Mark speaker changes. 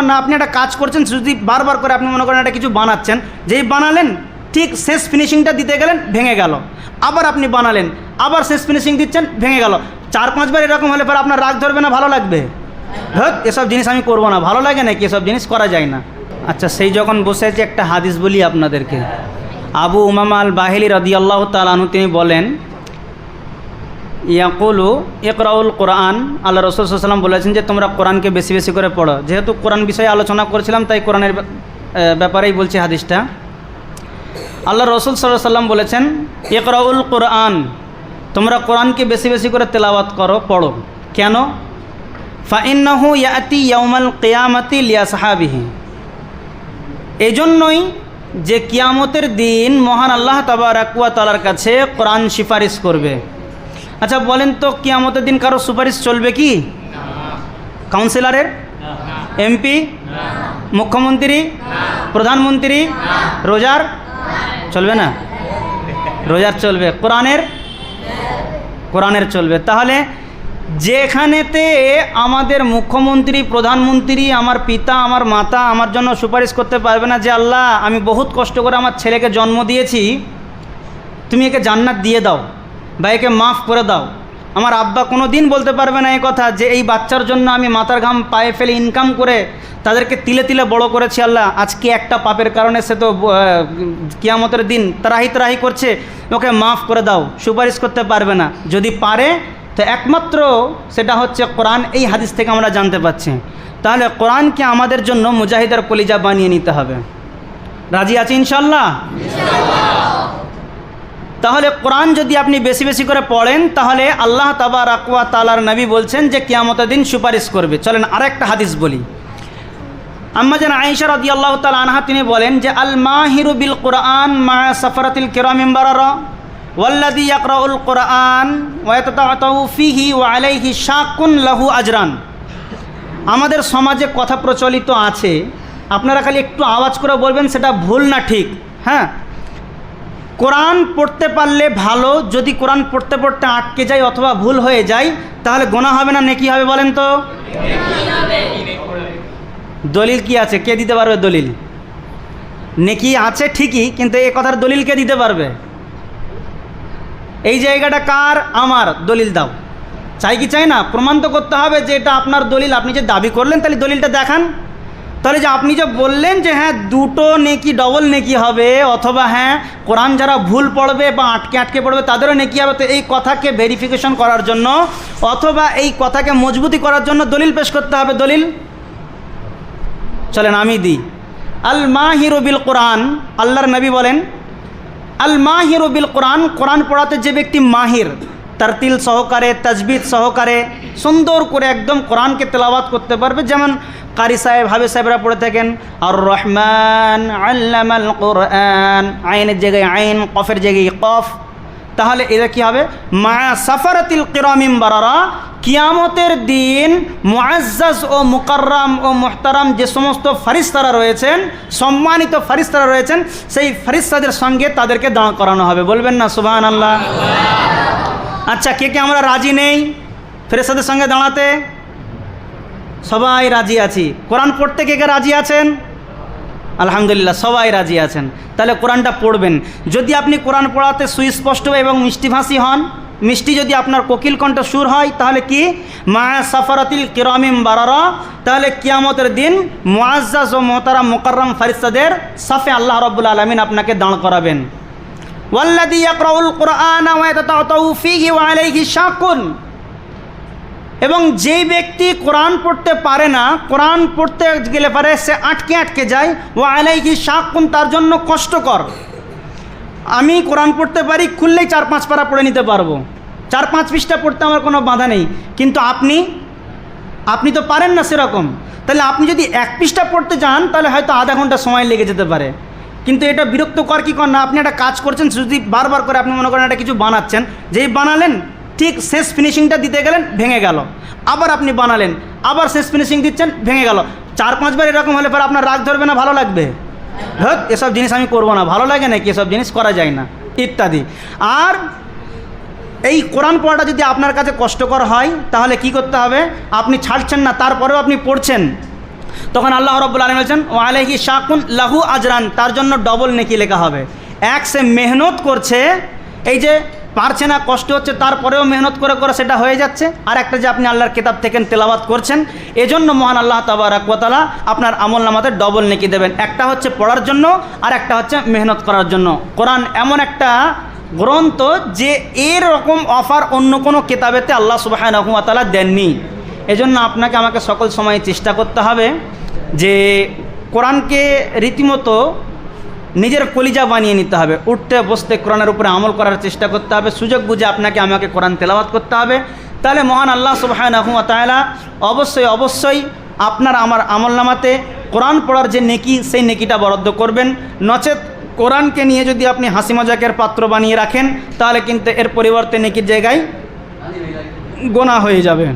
Speaker 1: না আপনি একটা কাজ করছেন যদি বারবার করে আপনি মনে করেন একটা কিছু বানাচ্ছেন, যেই বানালেন, ঠিক শেষ ফিনিশিংটা দিতে গেলেন, ভেঙে গেল। আবার আপনি বানালেন, আবার শেষ ফিনিশিং দিচ্ছেন, ভেঙে গেল। চার পাঁচবার এরকম হলে পরে আপনার রাগ ধরবে না, ভালো লাগবে? ধর, এসব জিনিস আমি করব না। ভালো লাগে নাকি এসব জিনিস? করা যায় না। আচ্ছা সেই যখন বসে আছে, একটা হাদিস বলি আপনাদেরকে। আবু উমামা আল বাহিলি রদি আল্লাহ তালানু তিনি বলেন ইয়াকুলু, ইকরাউল কোরআন। আল্লাহ রসুল সাল্লাম বলেছেন যে, তোমরা কোরআনকে বেশি বেশি করে পড়ো। যেহেতু কোরআন বিষয়ে আলোচনা করেছিলাম, তাই কোরআনের ব্যাপারেই বলছি হাদিসটা। আল্লাহ রসুল সাল্লাহ সাল্লাম বলেছেন, ইকরাউল কোরআন, তোমরা কোরআনকে বেশি বেশি করে তেলাওয়াত করো, পড়ো। কেন? ফাইন্নাহু ইয়াতি ইয়াউমাল কেয়ামাতি লিয়া সাহাবিহি এই জন্যই যে কিয়ামতের দিন মহান আল্লাহ তাবারাকুয়া তালার কাছে কোরআন সিফারিশ করবে। আচ্ছা বলেন তো কিয়ামতের দিন কারও সুপারিশ চলবে কি? কাউন্সিলরের এমপি মুখ্যমন্ত্রী? প্রধানমন্ত্রী? রোজার? চলবে না? রোজার চলবে। কোরআনের? কোরআনের চলবে। তাহলে যেখানেতে আমাদের মুখ্যমন্ত্রী, প্রধানমন্ত্রী, আমার পিতা, আমার মাতা আমার জন্য সুপারিশ করতে পারবে না যে, আল্লাহ, আমি বহুত কষ্ট করে আমার ছেলেকে জন্ম দিয়েছি। তুমি একে জান্নাত দিয়ে দাও। একে মাফ করে দাও। আমার আব্বা কোনো দিন বলতে পারবে না এই কথা যে এই বাচ্চার জন্য আমি মাথার ঘাম পায়ে ফেলে ইনকাম করে তাদেরকে তিলে তিলে বড় করেছি আল্লাহ। আজকে একটা পাপের কারণে সে তো কিয়ামতের দিন ত্রাহি ত্রাহি করছে। ওকে মাফ করে দাও, সুপারিশ করতে পারবে না। যদি পারে, তো একমাত্র সেটা হচ্ছে কোরআন, এই হাদিস থেকে আমরা জানতে পারছি। তাহলে কোরআনকে আমাদের জন্য মুজাহিদের কলিজা বানিয়ে নিতে হবে। রাজি আছে ইনশাল্লাহ তাহলে কোরআন যদি আপনি বেশি বেশি করে পড়েন, তাহলে আল্লাহ তাবা রাকুয়া তালার নবী বলছেন যে কিয়ামতের দিন সুপারিশ করবে। চলেন আরেকটা হাদিস বলি। আম্মাজান আয়েশা রাদি আল্লাহ তাল আনহা, তিনি বলেন যে, আল মাহিরু বিল কোরআন মা সফরাতিল কিরামিম্বারা ওয়াল্লাদি ইয়াকরাউল কোরআন ওয়াতাতাউ ফিহি ওয়া আলাইহি শাকুন লাহু আজরান। আমাদের সমাজে কথা প্রচলিত আছে। আপনারা খালি একটু আওয়াজ করে বলবেন, সেটা ভুল না ঠিক। হ্যাঁ? কোরআন পড়তে পারলে ভালো, যদি কোরআন পড়তে পড়তে আটকে যায় অথবা ভুল হয়ে যায়, তাহলে গোনা হবে না, নেকি হবে বলেন তো? দলিল কি আছে? কে দিতে পারবে দলিল? নেকি আছে ঠিকই, কিন্তু এ কথার দলিল কে দিতে পারবে? এই জায়গাটা কার? আমার। দলিল দাও। চাই কি চাই না? প্রমাণ তো করতে হবে যে এটা আপনার দলিল, আপনি যে দাবি করলেন, তাহলে দলিলটা দেখান। তাহলে যে আপনি যে বললেন যে হ্যাঁ দুটো নেকি ডবল নেকি হবে, অথবা হ্যাঁ কোরআন যারা ভুল পড়বে বা আটকে আটকে পড়বে, তাদেরও নেকি হবে। তো এই কথাকে ভেরিফিকেশন করার জন্য, অথবা এই কথাকে মজবুতি করার জন্য দলিল পেশ করতে হবে। দলিল? চলেন, আমি দিই। আল মাহিরু বিল কোরআন, আল্লাহর নবী বলেন, আল মাহিরু বিল কোরআন কোরআন পড়াতে যে ব্যক্তি মাহির তারতিল সহকারে, তাজবিদ সহকারে, সুন্দর করে একদম কোরআনকে তেলাওয়াত করতে পারবে। যেমন কারি সাহেব, হাবিব সাহেবরা পড়ে থাকেন আর রহমান আল্লামাল কোরআন। আইনের জায়গায় আইন, কফের জায়গায় কফ। তাহলে এরা কি হবে? মা সাফারাতিল কিরামিম বারারা, কিয়ামতের দিন মুআজ্জাজ ও মুকাররাম ও মুহতারাম যে সমস্ত ফারিস্তারা রয়েছেন, সম্মানিত ফারিস্তারা রয়েছেন, সেই ফারিস্তাদের সঙ্গে তাদেরকে দাঁড় করানো হবে। বলবেন না সুবহান আল্লাহ আচ্ছা কে কে আমরা রাজি নেই? ফেরেস্তাদের সঙ্গে দাঁড়াতে? সবাই রাজি আছি। কোরআন পড়তে কে কে রাজি আছেন? আলহামদুলিল্লাহ, সবাই রাজি আছেন। তাহলে কোরআনটা পড়বেন। যদি আপনি কোরআন পড়াতে সুস্পষ্ট এবং মিষ্টিভাষী হন, মিষ্টি যদি আপনার কোকিল কণ্ঠ সুর হয়, তাহলে কি? মা সাফারাতিল কিরামিম বারারা। তাহলে কিয়ামতের দিন মুআজ্জাজ ও মোহতারাম মোকাররম ফারিস্তাদের সাফে আল্লাহ রব্বুল আলমিন আপনাকে দাঁড় করাবেন। ওয়াল্লাদি ইয়াকরাউল কোরআন ওয়া ইয়াতাতাউ ফীহি শাকুন। এবং যেই ব্যক্তি কোরআন পড়তে পারে না, কোরআন পড়তে গেলে পারে সে আটকে আটকে যায় ও আলাইহি শাকুন, তার জন্য কষ্টকর। আমি কোরআন পড়তে পারি, খুললেই চার পাঁচ পারা পড়ে নিতে পারব। চার পাঁচ পৃষ্ঠা পড়তে আমার কোনো বাধা নেই। কিন্তু আপনি আপনি তো পারেন না সেরকম। তাহলে আপনি যদি এক পৃষ্ঠা পড়তে যান তাহলে হয়তো আধা ঘণ্টা সময় লেগে যেতে পারে। কিন্তু এটা বিরক্তকর কি কর না, আপনি একটা কাজ করছেন, যদি বারবার করে আপনি মনে করেন একটা কিছু বানাচ্ছেন, যেই বানালেন ঠিক শেষ ফিনিশিংটা দিতে গেলেন, ভেঙে গেল। আবার আপনি বানালেন, আবার শেষ ফিনিশিং দিচ্ছেন, ভেঙে গেল। চার পাঁচবার এরকম হলে পরে আপনার রাগ ধরবে না, ভালো লাগবে? ধর, এসব জিনিস আমি করব না, ভালো লাগে নাকি? এসব জিনিস করা যায় না, ইত্যাদি। আর এই কোরআন পড়াটা যদি আপনার কাছে কষ্টকর হয়, তাহলে কি করতে হবে? আপনি ছাড়ছেন না, তারপরেও আপনি পড়ছেন। তখন আল্লাহ রব্বুল আলম বলছেন ও আলহি শাকুন লাহু আজরান। তার জন্য ডবল নেকি লেখা হবে। এক সে মেহনত করছে, এই যে পারছে না, কষ্ট হচ্ছে, তারপরেও মেহনত করে করে সেটা হয়ে যাচ্ছে। আর একটা যে আপনি আল্লাহর কিতাব থেকে তেলাওয়াত করছেন, এজন্য মহান আল্লাহ তাবারাকালা আপনার আমল নামাতে ডবল নেকি দেবেন। একটা হচ্ছে পড়ার জন্য, আর একটা হচ্ছে মেহনত করার জন্য। কোরআন এমন একটা গ্রন্থ যে এরকম অফার অন্য কোনো কিতাবেতে আল্লাহ সুবাহ রহমতালা দেননি। এজন্য আপনাকে, আমাকে সকল সময় চেষ্টা করতে হবে যে কোরআনকে রীতিমতো নিজের কলিজা বানিয়ে নিতে হবে। উঠতে, বসতে, কোরআনের উপরে আমল করার চেষ্টা করতে হবে। সুযোগ বুঝে আপনাকে, আমাকে কোরআন তেলাওয়াত করতে হবে। তাহলে মহান আল্লাহ সুবাহ তাহলা অবশ্যই অবশ্যই আপনার আমার আমল নামাতে কোরআন পড়ার যে নেকি, সেই নেকিটা বরাদ্দ করবেন। নচেত কোরআনকে নিয়ে যদি আপনি হাসি মজাকের পাত্র বানিয়ে রাখেন, তাহলে কিন্তু এর পরিবর্তে নেকির জায়গায় গোনা হয়ে যাবে।